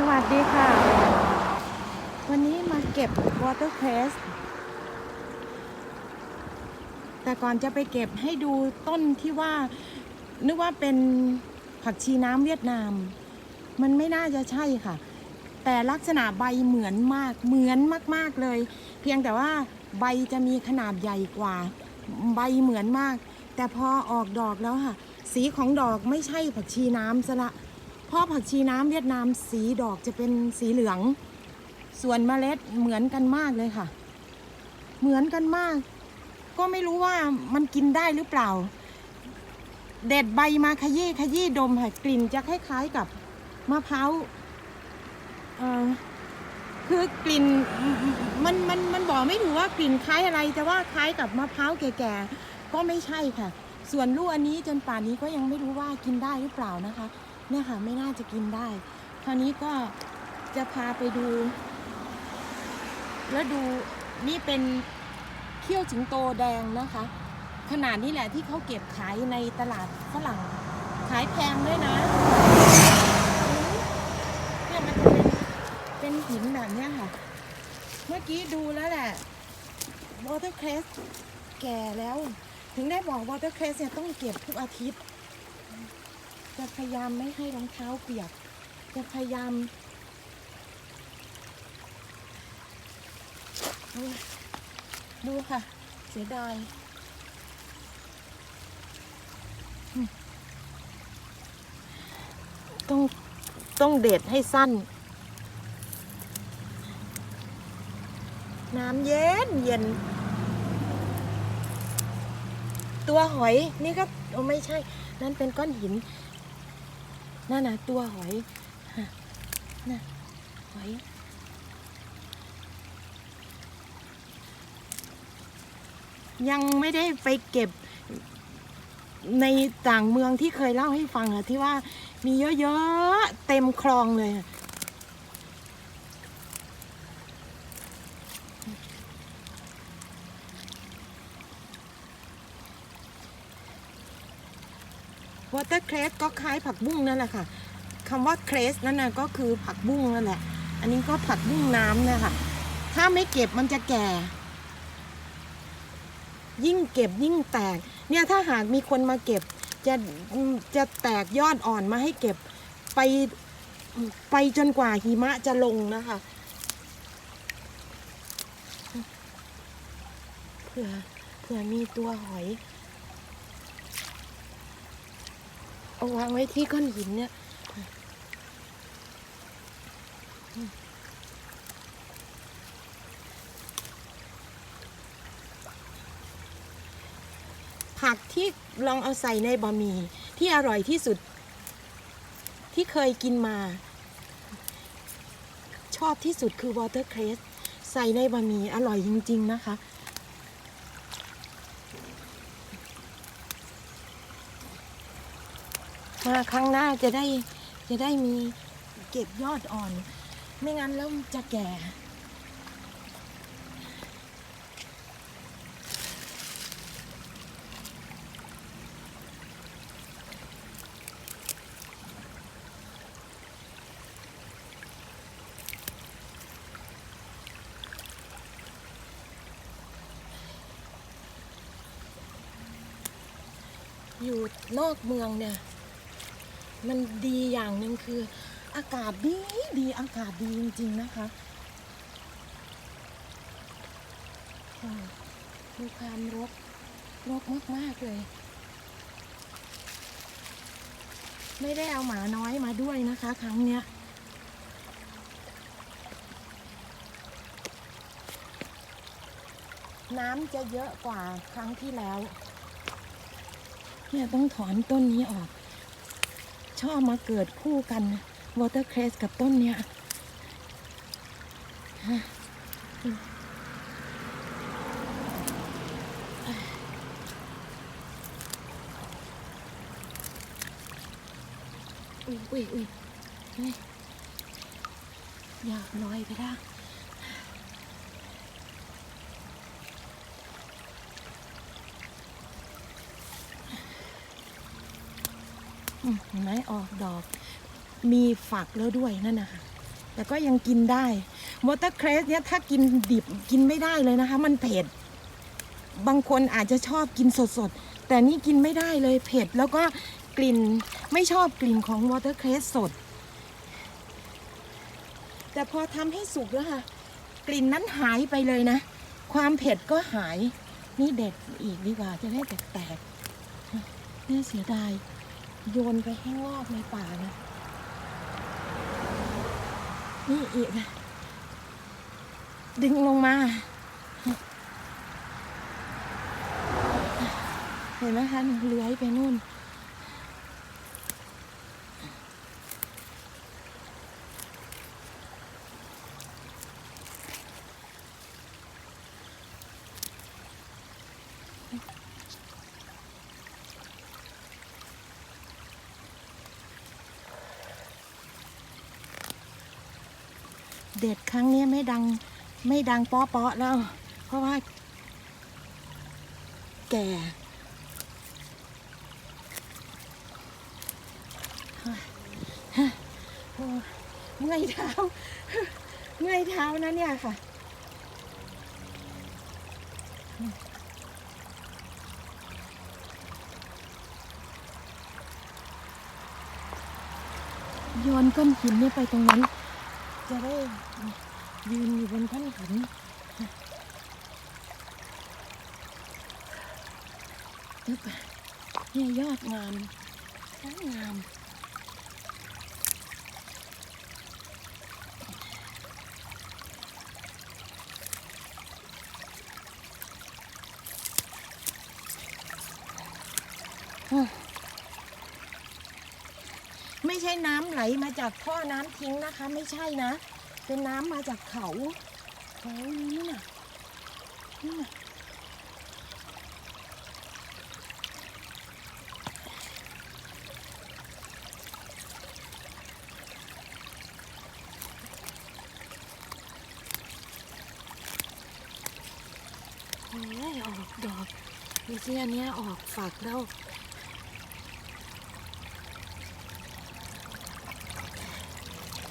สวัสดีค่ะ วันนี้มาเก็บ watercress แต่ก่อนจะไปเก็บให้ดูต้นที่ว่า นึกว่าเป็นผักชีน้ำเวียดนาม มันไม่น่าจะใช่ค่ะ แต่ลักษณะใบเหมือนมากเหมือนมาก ๆเลย เพียงแต่ว่าใบจะมีขนาดใหญ่กว่า ใบเหมือนมาก แต่พอออกดอกแล้วค่ะ สีของดอกไม่ใช่ผักชีน้ำซะละ เพราะผักชีน้ำเวียดนามสีดอกจะเป็นสีเหลือง ส่วนเมล็ดเหมือนกันมากเลยค่ะ เหมือนกันมาก ก็ไม่รู้ว่ามันกินได้หรือเปล่า เด็ดใบมาขยี้ขยี้ดมค่ะกลิ่นจะคล้ายๆกับมะพร้าวคือกลิ่นมันมันมันบอกไม่ถูกว่ากลิ่นคล้ายอะไร แต่ว่าคล้ายกับมะพร้าวแก่ๆก็ไม่ใช่ค่ะ ส่วนลูกอันนี้จนป่านนี้ก็ยังไม่รู้ว่ากินได้หรือเปล่านะคะ เนี่ยค่ะไม่น่าจะกินได้คราวนี้ก็จะพาไปดู แล้วดูนี่เป็นเขี้ยวสิงโตแดงนะคะ ขนาดนี้แหละที่เขาเก็บขายในตลาดฝรั่งขายแพงด้วยนะเนี่ยมันจะเป็นเป็นหินแบบนี้ค่ะ เมื่อกี้ดูแล้วแหละ watercress แก่แล้ว ถึงได้บอก watercress เนี่ยต้องเก็บทุกอาทิตย์ จะพยายามไม่ให้รองเท้าเปียก จะพยายามดูค่ะ เสียดายต้องต้องเด็ดให้สั้น น้ำเย็นเย็น ตัวหอยนี่ก็โอ้ไม่ใช่ นั่นเป็นก้อนหิน นั่นนะตัวหอยฮะน่ะหอย ยังไม่ได้ไปเก็บในต่างเมืองที่เคยเล่าให้ฟังอะที่ว่ามีเยอะๆ เต็มคลองเลย อะวอเตอร์เครสก็คล้ายผักบุ้งนั่นแหละค่ะคำว่าเครสนั่นน่ะก็คือผักบุ้งนั่นแหละ อันนี้ก็ผักบุ้งน้ำนี่ยค่ะถ้าไม่เก็บมันจะแก่ ยิ่งเก็บยิ่งแตก เนี่ยถ้าหากมีคนมาเก็บ จะจะแตกยอดอ่อนมาให้เก็บไปไปจนกว่าหิมะจะลงนะคะเผื่อเผื่อมีตัวหอย เอาวางไว้ที่ก้อนหินเนี่ยผักที่ลองเอาใส่ในบะหมี่ที่อร่อยที่สุด ที่เคยกินมา ชอบที่สุดคือ watercress ใส่ในบะหมี่อร่อยจริง ๆ นะคะ มาครั้งหน้าจะได้จะได้มีเก็บยอดอ่อน ไม่งั้นแล้วจะแก่อยู่นอกเมืองเนี่ย มันดีอย่างหนึ่งคือ อากาศดีดีอากาศดีจริงๆนะคะดูความรกรกมากๆเลย ไม่ได้เอาหมาน้อยมาด้วยนะคะ ครั้งเนี้ยน้ำจะเยอะกว่าครั้งที่แล้ว เนี่ยต้องถอนต้นนี้ออก ชอบมาเกิดคู่กัน watercress กับต้นเนี้ยฮะอุ้ยอุ้ยอุ้ยเฮ้ยอยากลอยไปได้ เห็นไหมออกดอก มีฝักแล้วด้วยนั่นนะคะแต่ก็ยังกินได้วอเตอร์เครสเนี่ยถ้ากินดิบกินไม่ได้เลยนะคะ มันเผ็ด บางคนอาจจะชอบกินสดๆ แต่นี่กินไม่ได้เลยเผ็ด แล้วก็กลิ่นไม่ชอบกลิ่นของวอเตอร์เครสสด แต่พอทำให้สุกแล้วค่ะ กลิ่นนั้นหายไปเลยนะ ความเผ็ดก็หาย นี่เด็ดอีกดีกว่าจะได้แตกๆน่าเสียดาย โยนไปให้งอกในป่านะ นี่อีกนะดึงลงมา เห็นไหมคะเลื้อยไปนู่น ด็ดครั้งนี้ไม่ดังไม่ดังเป๊ะๆแล้ว เพราะว่า แก่เมื่อยเท้าเมื่อยเท้านะเนี่ยค่ะโยนก้อนหินเนี่ยไปตรงนั้น จะได้ยืนอยู่บนก้อนหินตึ๊บเนี่ยยอดงามทั้งาม ไม่ใช่น้ำไหลมาจากท่อน้ำทิ้งนะคะ ไม่ใช่นะ เป็นน้ำมาจากเขาเขานี่น่ะนี่น่ะโอ้ยออกดอกไม่ใช่อันเนี้ยออกฝักแล้ว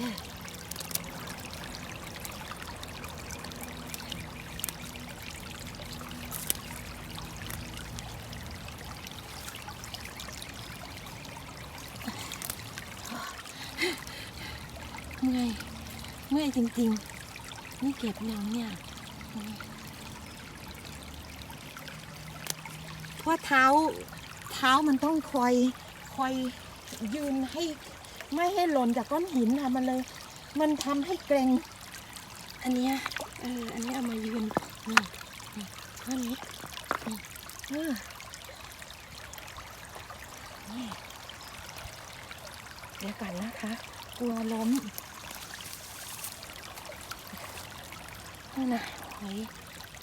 เมื่อยเมื่อยจริงๆ นี่เก็บยังเนี่ยเพราะเท้าเท้ามันต้องคอยคอยยืนให้ ไม่ให้หล่นจากก้อนหินค่ะมันเลย มันทำให้เกรงอันเนี้ยเอออันนี้เอามายืนนี่นี่ข้อนี้นี่เออนี่เดี๋ยวกันนะคะ กลัวล้มนี่นะหอย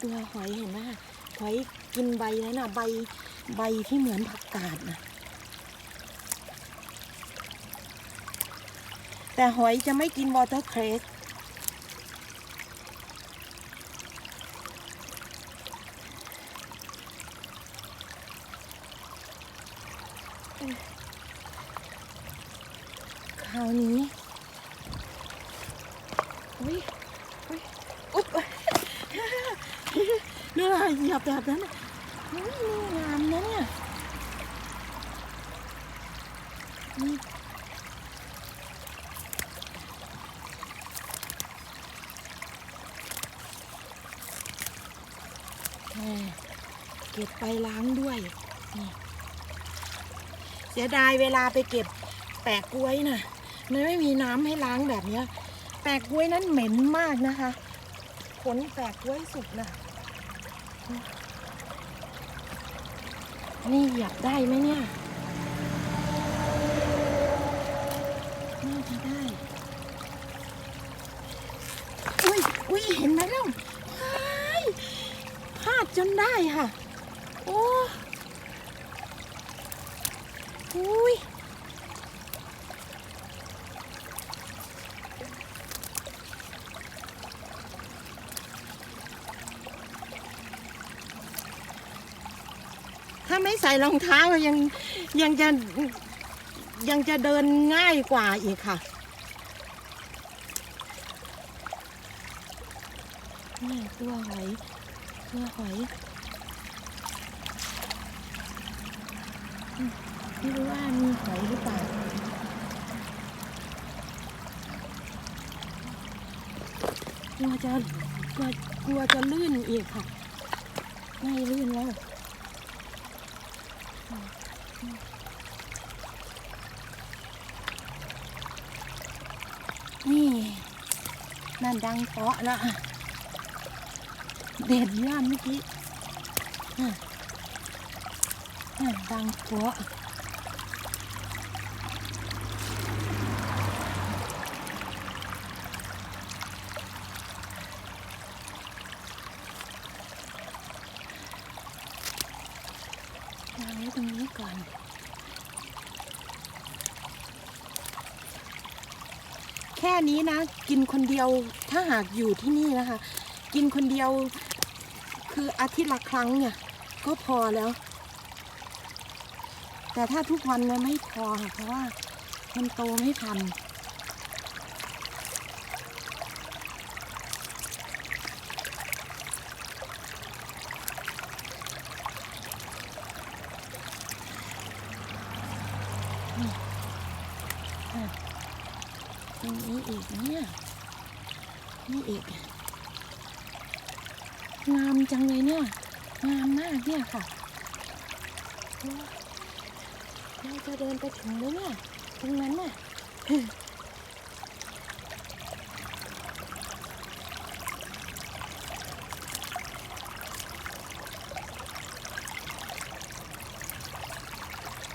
ตัวหอยเห็นไหมหอยกินใบแล้วนะใบใบที่เหมือนผักกาดนะ แต่หอยจะไม่กินวอเตอร์เครสคราวนี้อุ้ยอุ้ยอุ๊บเนื้อเหยียบแบบนั้นนี่งามนะเนี่ยนี่แหม่ เก็บไปล้างด้วยนี่เสียดายเวลาไปเก็บแปะกล้วยน่ะมันไม่มีน้ำให้ล้างแบบนี้แปะกล้วยนั้นเหม็นมากนะคะผลแปะกล้วยสุกนะนี่เหยียบได้ไหมเนี่ยน่าจะได้ อุ้ยอุ้ยเห็นไหมล่ะาดจนได้ค่ะ โอ้อุ้ยถ้าไม่ใส่รองเท้ายังยังจะยังจะเดินง่ายกว่าอีกค่ะนี่ตัวหอย ตัวหอยไม่รู้ว่ามีหอยหรือเปล่ากลัวจะกลัวกลัวจะลื่นอีกค่ะ ไม่ลื่นแล้วนี่นั่นดังเปาะละ เด็ดย่ามเมื่อกี้อะอ่ดังเปาะวางไว้ตรงนี้ก่อน แค่นี้นะ กินคนเดียวถ้าหากอยู่ที่นี่นะคะ กินคนเดียว คืออาทิตย์ละครั้งเนี่ย ก็พอแล้ว แต่ถ้าทุกวันเนี่ยไม่พอค่ะเพราะว่ามันโตไม่ทันตรงนี้อีกเนี่ยนี่อีก งามจังเลยเนี่ย งามมากเนี่ยค่ะเราจะเดินไปถึงไหมเนี่ย ตรงนั้นน่ะ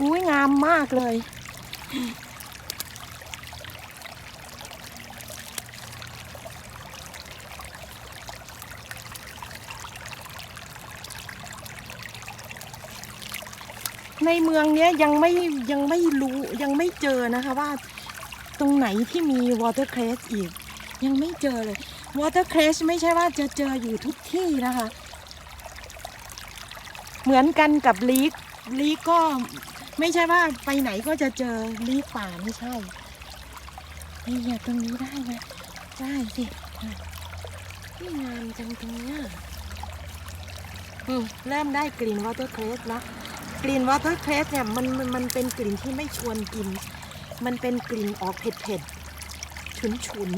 อุ้ยงามมากเลย ในเมืองเนี้ยยังไม่ยังไม่รู้ยังไม่เจอนะคะว่าตรงไหนที่มี watercress อีก ยังไม่เจอเลย watercress ไม่ใช่ว่าจะเจออยู่ทุกที่นะคะ เหมือนกันกับลีกลีกก็ไม่ใช่ว่าไปไหนก็จะเจอลีกป่าไม่ใช่นี่อย่าตรงนี้ได้ไหมได้สินี่งามจังตรงเนี้ยอืมเริ่มได้กลิ่น watercress แล้ว กลิ่นวอเตอร์เครสเนี่ยมันมันมันเป็นกลิ่นที่ไม่ชวนกิน มันเป็นกลิ่นออกเผ็ดเผ็ดฉุนฉุน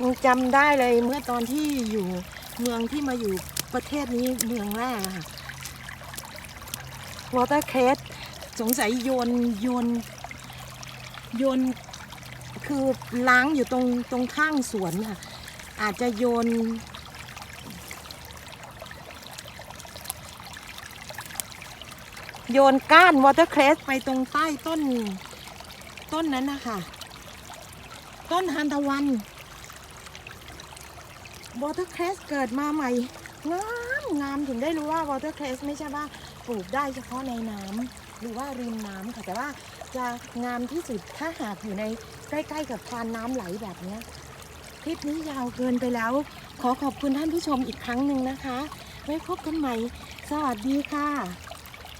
ยังจำได้เลยเมื่อตอนที่อยู่เมืองที่มาอยู่ประเทศนี้เมืองแรกค่ะวอเตอร์เครสสงสัยโยนโยน โยนคือล้างอยู่ตรงตรงข้างสวนค่ะ อาจจะโยน โยนก้านวอเตอร์เครสไปตรงใต้ต้น ต้นนั้นนะคะต้นฮันตะวันวอเตอร์เครสเกิดมาใหม่ งามงามถึงได้รู้ว่าวอเตอร์เครสไม่ใช่ว่าปลูกได้เฉพาะในน้ำหรือว่าริมน้ำค่ะแต่ว่า จะงามที่สุดถ้าหากอยู่ในใกล้ๆกับทานน้ำไหลแบบนี้คลิปนี้ยาวเกินไปแล้ว ขอขอบคุณท่านผู้ชมอีกครั้งหนึ่งนะคะ ไว้พบกันใหม่ สวัสดีค่ะ